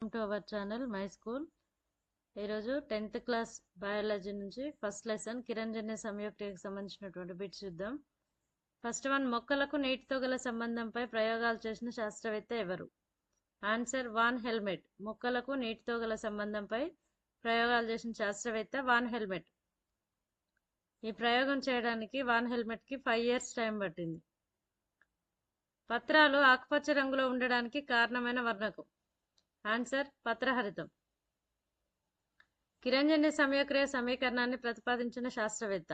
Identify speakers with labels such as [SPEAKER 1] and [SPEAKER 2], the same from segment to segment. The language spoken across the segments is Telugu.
[SPEAKER 1] Welcome to our channel my school ఈరోజు టెన్త్ క్లాస్ బయాలజీ నుంచి ఫస్ట్ లెసన్ కిరంజన్య సంయుక్తికి సంబంధించినటువంటి బిట్స్ చూద్దాం. ఫస్ట్ వన్ మొక్కలకు నీటితో గల సంబంధంపై ప్రయోగాలు చేసిన శాస్త్రవేత్త ఎవరు? ఆన్సర్ వాన్ హెల్మెట్ మొక్కలకు నీటితో గల సంబంధంపై ప్రయోగాలు చేసిన శాస్త్రవేత్త వాన్ హెల్మెట్ ఈ ప్రయోగం చేయడానికి వాన్ హెల్మెట్కి ఫైవ్ ఇయర్స్ టైం పట్టింది. పత్రాలు ఆకుపచ్చ రంగులో ఉండడానికి కారణమైన వర్ణకం. ఆన్సర్ పత్రహరితం. కిరంజన్య సమయక్రియ సమీకరణాన్ని ప్రతిపాదించిన శాస్త్రవేత్త.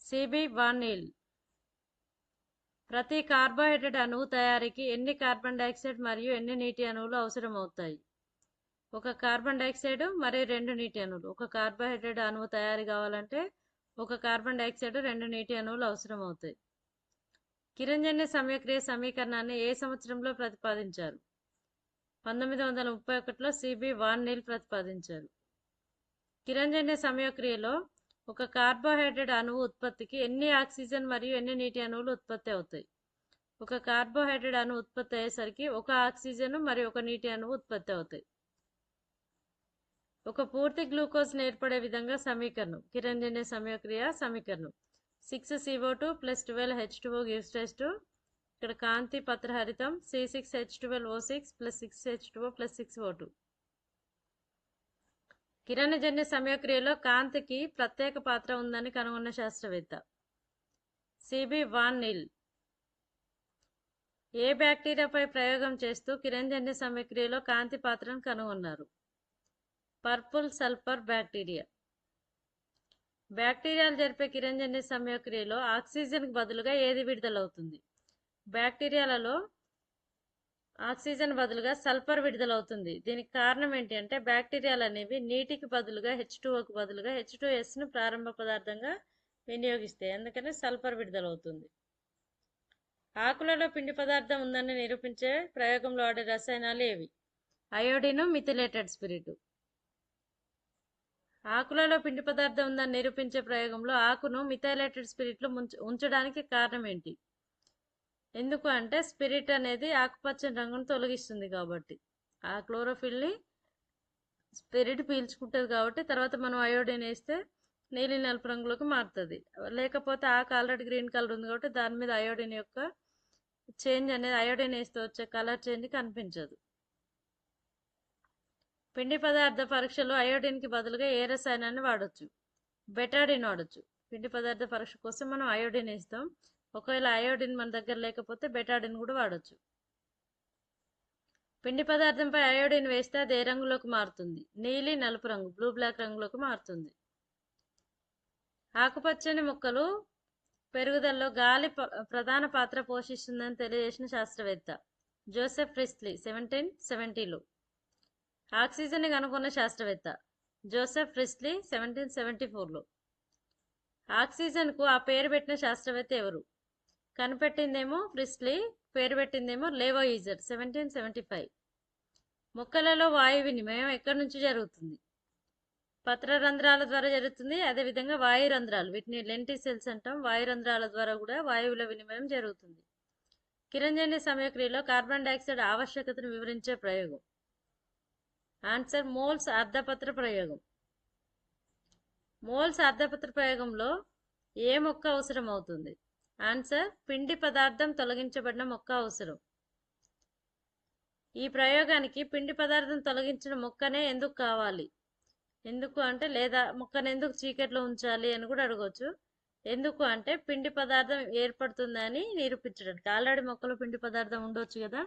[SPEAKER 1] సిబి వానీల్ ప్రతి కార్బోహైడ్రేట్ అణువు తయారీకి ఎన్ని కార్బన్ డైఆక్సైడ్ మరియు ఎన్ని నీటి అణువులు అవసరమవుతాయి? ఒక కార్బన్ డైఆక్సైడ్ మరియు రెండు నీటి అణువులు. ఒక కార్బోహైడ్రేట్ అణువు తయారీ కావాలంటే ఒక కార్బన్ డైఆక్సైడ్ రెండు నీటి అణువులు అవసరమవుతాయి. కిరంజన్య సమయక్రియ సమీకరణాన్ని ఏ సంవత్సరంలో ప్రతిపాదించారు? పంతొమ్మిది వందల ముప్పై ఒకటిలో సిబి వాన్ నీల్ ప్రతిపాదించారు. కిరంజన్య సమయక్రియలో ఒక కార్బోహైడ్రేట్ అణువు ఉత్పత్తికి ఎన్ని ఆక్సిజన్ మరియు ఎన్ని నీటి అణువులు ఉత్పత్తి అవుతాయి? ఒక కార్బోహైడ్రేట్ అణువు ఉత్పత్తి అయ్యేసరికి ఒక ఆక్సిజన్ మరియు ఒక నీటి అణువు ఉత్పత్తి అవుతాయి. ఒక పూర్తి గ్లూకోజ్ ఏర్పడే విధంగా సమీకరణం. కిరంజన్య సమయక్రియ సమీకరణం. Six CO two plus twelve H two gives test ఇక్కడ కాంతి పత్రహరితం C six H twelve O six plus six H two plus six O two కిరణజన్య సమయక్రియలో కాంతికి ప్రత్యేక పాత్ర ఉందని కనుగొన్న శాస్త్రవేత్త. సిబి వాన్ నిల్ ఏ బ్యాక్టీరియాపై ప్రయోగం చేస్తూ కిరణజన్య సమయక్రియలో కాంతి పాత్రను కనుగొన్నారు? Purple sulphur bacteria. బ్యాక్టీరియాలు జరిపే కిరణజన్య సమయక్రియలో ఆక్సిజన్కి బదులుగా ఏది విడుదలవుతుంది? బ్యాక్టీరియాలలో ఆక్సిజన్ బదులుగా సల్ఫర్ విడుదలవుతుంది. దీనికి కారణం ఏంటి అంటే బ్యాక్టీరియాలు అనేవి నీటికి బదులుగా హెచ్ టూఓకి బదులుగా హెచ్ టూ ఎస్ను ప్రారంభ పదార్థంగా వినియోగిస్తాయి. అందుకని సల్ఫర్ విడుదలవుతుంది. ఆకులలో పిండి పదార్థం ఉందని నిరూపించే ప్రయోగంలో వాడే రసాయనాలు ఏవి? Iodine methylated spirit. ఆకులలో పిండి పదార్థం ఉందని నిరూపించే ప్రయోగంలో ఆకును మిథైలేటెడ్ స్పిరిట్లో ఉంచడానికి కారణం ఏంటి? ఎందుకు అంటే స్పిరిట్ అనేది ఆకుపచ్చని రంగును తొలగిస్తుంది కాబట్టి. ఆ క్లోరోఫిల్ని స్పిరిట్ పీల్చుకుంటుంది కాబట్టి తర్వాత మనం అయోడిన్ వేస్తే నీలి నలుపు రంగులోకి మారుతుంది. లేకపోతే ఆకు ఆల్రెడీ గ్రీన్ కలర్ ఉంది కాబట్టి దాని మీద అయోడిన్ యొక్క చేంజ్ అనేది అయోడిన్ వేస్తే వచ్చే కలర్ చేంజ్ కనిపించదు. పిండి పదార్థ పరీక్షలో అయోడిన్కి బదులుగా ఏ రసాయనాన్ని వాడచ్చు? బెటాడిన్ వాడచ్చు. పిండి పదార్థ పరీక్ష కోసం మనం అయోడిన్ వేస్తాం. ఒకవేళ అయోడిన్ మన దగ్గర లేకపోతే బెటాడిన్ కూడా వాడచ్చు. పిండి పదార్థంపై అయోడిన్ వేస్తే అది ఏ రంగులోకి మారుతుంది? నీలి నలుపు రంగు బ్లూ బ్లాక్ రంగులోకి మారుతుంది. ఆకుపచ్చని మొక్కలు పెరుగుదలలో గాలి ప్రధాన పాత్ర పోషిస్తుందని తెలియజేసిన శాస్త్రవేత్త జోసెఫ్ ఫ్రిస్లీ సెవెంటీన్ సెవెంటీలో ఆక్సిజన్ కనుగొన్న శాస్త్రవేత్త జోసెఫ్ ఫ్రిస్లీ సెవెంటీన్ సెవెంటీ ఫోర్లో ఆక్సిజన్కు ఆ పేరు పెట్టిన శాస్త్రవేత్త ఎవరు? కనిపెట్టిందేమో ప్రిస్లీ పేరు పెట్టిందేమో లేవోయిజర్ సెవెంటీన్ సెవెంటీ ఫైవ్ మొక్కలలో వాయు వినిమయం ఎక్కడి నుంచి జరుగుతుంది? పత్ర రంధ్రాల ద్వారా జరుగుతుంది అదేవిధంగా వాయు రంధ్రాలు వీటిని లెంటిసెల్స్ అంటాం. వాయు రంధ్రాల ద్వారా కూడా వాయువుల వినిమయం జరుగుతుంది. కిరంజన్య సమయక్రియలో కార్బన్ డైఆక్సైడ్ ఆవశ్యకతను వివరించే ప్రయోగం. ఆన్సర్ మోల్స్ అర్ధపత్ర ప్రయోగం. మోల్స్ అర్ధపత్ర ప్రయోగంలో ఏ మొక్క అవసరం అవుతుంది ఆన్సర్ పిండి పదార్థం తొలగించబడిన మొక్క అవసరం. ఈ ప్రయోగానికి పిండి పదార్థం తొలగించిన మొక్కనే ఎందుకు కావాలి? ఎందుకు అంటే లేదా మొక్కను ఎందుకు చీకట్లో ఉంచాలి అని కూడా అడగవచ్చు ఎందుకు అంటే పిండి పదార్థం ఏర్పడుతుందని నిరూపించడానికి. ఆల్రెడీ మొక్కలో పిండి పదార్థం ఉండొచ్చు కదా.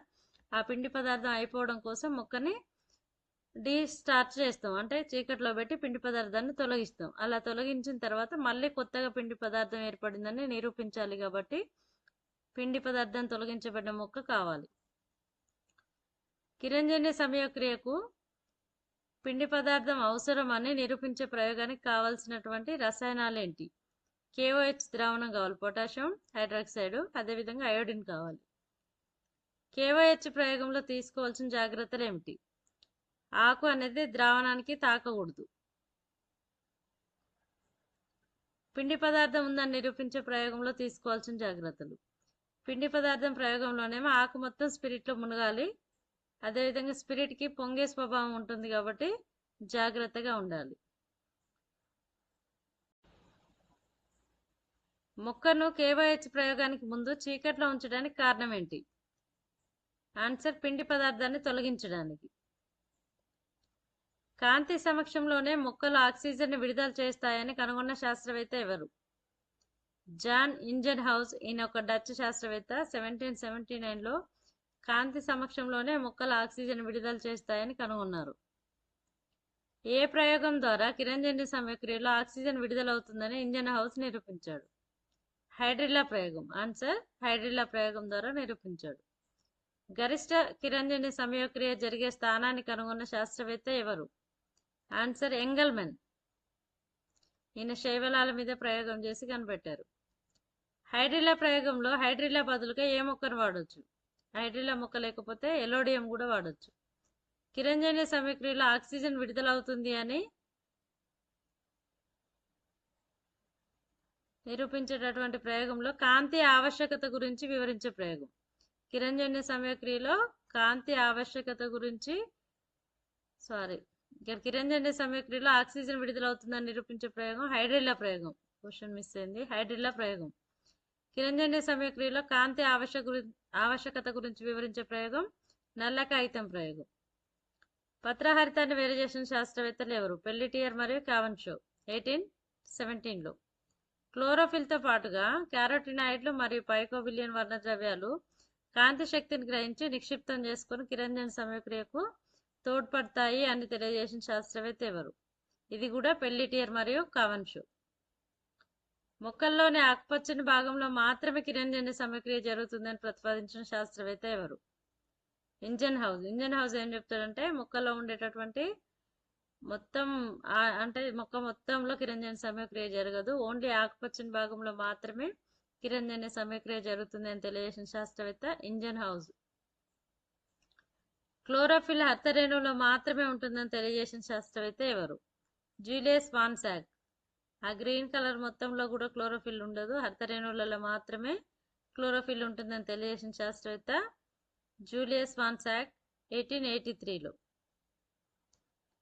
[SPEAKER 1] ఆ పిండి పదార్థం అయిపోవడం కోసం మొక్కని డీస్టార్చ్ చేస్తాం. అంటే చీకట్లో పెట్టి పిండి పదార్థాన్ని తొలగిస్తాం. అలా తొలగించిన తర్వాత మళ్ళీ కొత్తగా పిండి పదార్థం ఏర్పడిందని నిరూపించాలి కాబట్టి పిండి పదార్థం తొలగించబడిన మొక్క కావాలి. కిరంజన్య సమయక్రియకు పిండి పదార్థం అవసరం అని నిరూపించే ప్రయోగానికి కావాల్సినటువంటి రసాయనాలు ఏంటి? కేఓహెచ్ ద్రావణం కావాలి. పొటాషియం హైడ్రాక్సైడ్ అదేవిధంగా అయోడిన్ కావాలి. కేఓహెచ్ ప్రయోగంలో తీసుకోవాల్సిన జాగ్రత్తలు ఏమిటి? ఆకు అనేది ద్రావణానికి తాకకూడదు. పిండి పదార్థం ఉందని నిరూపించే ప్రయోగంలో తీసుకోవాల్సిన జాగ్రత్తలు. పిండి పదార్థం ప్రయోగంలోనేమో ఆకు మొత్తం స్పిరిట్లో మునగాలి. అదేవిధంగా స్పిరిట్కి పొంగే స్వభావం ఉంటుంది కాబట్టి జాగ్రత్తగా ఉండాలి. మొక్కను కేవైహెచ్ ప్రయోగానికి ముందు చీకట్లో ఉంచడానికి కారణం ఏంటి? ఆన్సర్ పిండి పదార్థాన్ని తొలగించడానికి. కాంతి సమక్షంలోనే మొక్కలు ఆక్సిజన్ విడుదల చేస్తాయని కనుగొన్న శాస్త్రవేత్త ఎవరు? జాన్ ఇంజన్ హౌస్ ఈయన ఒక డచ్ శాస్త్రవేత్త. సెవెంటీన్ సెవెంటీ నైన్లో కాంతి సమక్షంలోనే మొక్కలు ఆక్సిజన్ విడుదల చేస్తాయని కనుగొన్నారు. ఏ ప్రయోగం ద్వారా కిరంజని సమయక్రియలో ఆక్సిజన్ విడుదలవుతుందని ఇంజన్ హౌస్ నిరూపించాడు? హైడ్రిల్లా ప్రయోగం. ఆన్సర్ హైడ్రిల్లా ప్రయోగం ద్వారా నిరూపించాడు. గరిష్ట కిరంజని సమయక్రియ జరిగే స్థానాన్ని కనుగొన్న శాస్త్రవేత్త ఎవరు? Answer Engelmann. ఈయన శైవలాల మీద ప్రయోగం చేసి కనిపెట్టారు. హైడ్రిలా ప్రయోగంలో హైడ్రిలా బదులుగా ఏ మొక్కను వాడొచ్చు? హైడ్రిలా మొక్క లేకపోతే ఎలోడియం కూడా వాడవచ్చు కిరంజన్య సమగ్రిలో ఆక్సిజన్ విడుదలవుతుంది అని నిరూపించేటటువంటి ప్రయోగంలో కాంతి ఆవశ్యకత గురించి వివరించే ప్రయోగం. కిరంజన్య సమయక్రియలో కాంతి ఆవశ్యకత గురించి సారీ ఇక్కడ కిరంజన్య సమయక్రియలో ఆక్సిజన్ విడుదలవుతుందని నిరూపించే ప్రయోగం హైడ్రిల్లా ప్రయోగం. క్వశ్చన్ మిస్ అయింది. హైడ్రిల్లా ప్రయోగం. కిరంజన్య సమయక్రియలో కాంతి ఆవశ్యక ఆవశ్యకత గురించి వివరించే ప్రయోగం నల్ల కాగితం ప్రయోగం. పత్రహరితాన్ని వేరు చేసిన శాస్త్రవేత్తలు ఎవరు? పెళ్ళిటియర్ మరియు కావన్షో ఎయిటీన్ సెవెంటీన్లో. క్లోరోఫిల్తో పాటుగా క్యారోటినాయిడ్లు మరియు పైకోబిలియన్ వర్ణద్రవ్యాలు కాంతి శక్తిని గ్రహించి నిక్షిప్తం చేసుకుని కిరంజన్ సమయక్రియకు తోడ్పడతాయి అని తెలియజేసిన శాస్త్రవేత్త ఎవరు? ఇది కూడా పెల్లిటియర్ మరియు కావన్షో. మొక్కల్లోని ఆకుపచ్చని భాగంలో మాత్రమే కిరణజన్య సమక్రియ జరుగుతుందని ప్రతిపాదించిన శాస్త్రవేత్త ఎవరు? Engine house. ఇంజన్ హౌస్ ఏం చెప్తాడంటే మొక్కలో ఉండేటటువంటి మొత్తం అంటే మొక్క మొత్తంలో కిరంజన్య సమయక్రియ జరగదు. ఓన్లీ ఆకుపచ్చని భాగంలో మాత్రమే కిరణజన్య సమయక్రియ జరుగుతుంది అని తెలియజేసిన శాస్త్రవేత్త ఇంజన్ హౌస్. క్లోరోఫిల్ హత్తరేణువులో మాత్రమే ఉంటుందని తెలియజేసిన శాస్త్రవేత్త ఎవరు? Julius von Sachs. ఆ గ్రీన్ కలర్ మొత్తంలో కూడా క్లోరోఫిల్ ఉండదు. హర్తరేణువులలో మాత్రమే క్లోరోఫిల్ ఉంటుందని తెలియజేసిన శాస్త్రవేత్త జూలియస్ వాన్సాక్ ఎయిటీన్ ఎయిటీ త్రీలో.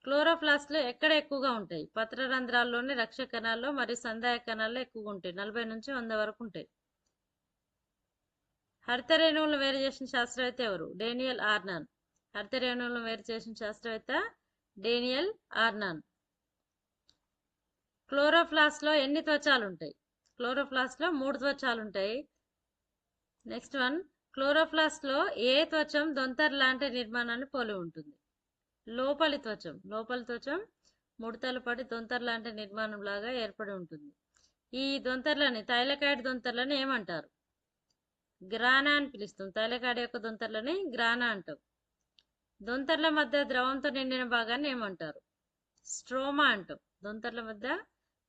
[SPEAKER 1] క్లోరోప్లాస్ట్లు ఎక్కడ ఎక్కువగా ఉంటాయి? పత్రరంధ్రాల్లోని రక్ష కణాల్లో మరియు సందాయ కణాల్లో ఎక్కువగా ఉంటాయి. నలభై నుంచి వంద వరకు ఉంటాయి. హరితరేణువులు వేరు చేసిన శాస్త్రవేత్త ఎవరు? డేనియల్ ఆర్నాన్. హరితరేణువులను వేరు చేసిన శాస్త్రవేత్త డేనియల్ ఆర్నాన్. క్లోరోఫ్లాస్లో ఎన్ని త్వచాలు ఉంటాయి క్లోరోఫ్లాస్లో మూడు త్వచాలు ఉంటాయి నెక్స్ట్ వన్ క్లోరోఫ్లాస్లో ఏ త్వచం దొంతర్ లాంటి నిర్మాణాన్ని పోలి ఉంటుంది? లోపలి త్వచం లోపలి త్వచం ముడతలు పడి దొంతర్ లాంటి నిర్మాణం లాగా ఏర్పడి ఉంటుంది. ఈ దొంతర్లని తైలకాయడ్ దొంతర్లని ఏమంటారు? గ్రానా అని పిలుస్తాం. తైలకాడ యొక్క దొంతర్లని గ్రానా అంటాం. దొంతర్ల మధ్య ద్రవంతో నిండిన భాగాన్ని ఏమంటారు? స్ట్రోమా అంటాం దొంతర్ల మధ్య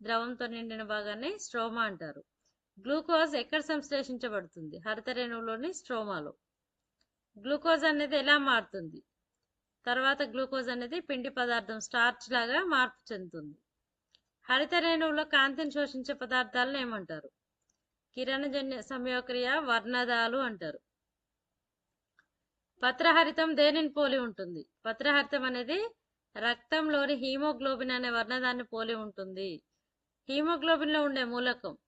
[SPEAKER 1] ద్రవంతో నిండిన భాగాన్ని స్ట్రోమా అంటారు. గ్లూకోజ్ ఎక్కడ సంశ్లేషించబడుతుంది? హరితరేణువులోని స్ట్రోమాలో. గ్లూకోజ్ అనేది ఎలా మారుతుంది? తర్వాత గ్లూకోజ్ అనేది పిండి పదార్థం స్టార్చ్ లాగా మార్పు చెందుతుంది. హరితరేణువులో కాంతిని శోషించే పదార్థాలను ఏమంటారు? కిరణజన్య సంయోక్రియ వర్ణదాలు అంటారు. పత్రహరితం దేనిని పోలి ఉంటుంది? పత్రహరితం అనేది రక్తంలోని హీమోగ్లోబిన్ అనే వర్ణదాన్ని పోలి ఉంటుంది. హీమోగ్లోబిన్లో ఉండే మూలకం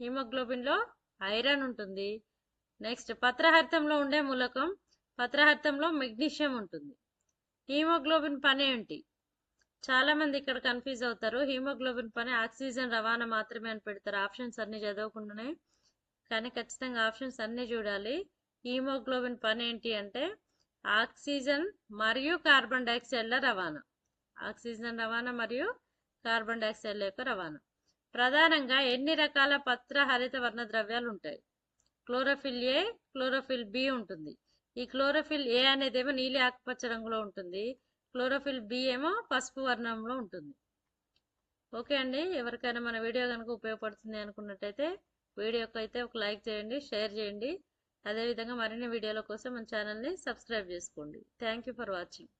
[SPEAKER 1] హీమోగ్లోబిన్లో ఐరన్ ఉంటుంది. నెక్స్ట్ పత్రహరితంలో ఉండే మూలకం పత్రహరితంలో మెగ్నీషియం ఉంటుంది. హీమోగ్లోబిన్ పని ఏంటి? చాలా మంది ఇక్కడ కన్ఫ్యూజ్ అవుతారు. హీమోగ్లోబిన్ పని ఆక్సిజన్ రవాణా మాత్రమే అని పెడతారు. ఆప్షన్స్ అన్ని చదవకుండానే. కానీ ఖచ్చితంగా ఆప్షన్స్ అన్ని చూడాలి. హీమోగ్లోబిన్ పని ఏంటి అంటే ఆక్సిజన్ మరియు కార్బన్ డైఆక్సైడ్ల రవాణా. ఆక్సిజన్ రవాణా మరియు కార్బన్ డైఆక్సైడ్ల యొక్క రవాణా. ప్రధానంగా ఎన్ని రకాల పత్ర హరిత వర్ణ ద్రవ్యాలు ఉంటాయి క్లోరోఫిల్ ఏ క్లోరోఫిల్ బి ఉంటుంది. ఈ క్లోరోఫిల్ ఏ అనేదేమో నీలి ఆకుపచ్చ రంగులో ఉంటుంది. క్లోరోఫిల్ బి ఏమో పసుపు వర్ణంలో ఉంటుంది. ఓకే అండి ఎవరికైనా మన వీడియో కనుక ఉపయోగపడుతుంది అనుకున్నట్టయితే వీడియోకి అయితే ఒక లైక్ చేయండి షేర్ చేయండి. అదేవిధంగా మరిన్ని వీడియోల కోసం మన ఛానల్ని సబ్స్క్రైబ్ చేసుకోండి. Thank you for watching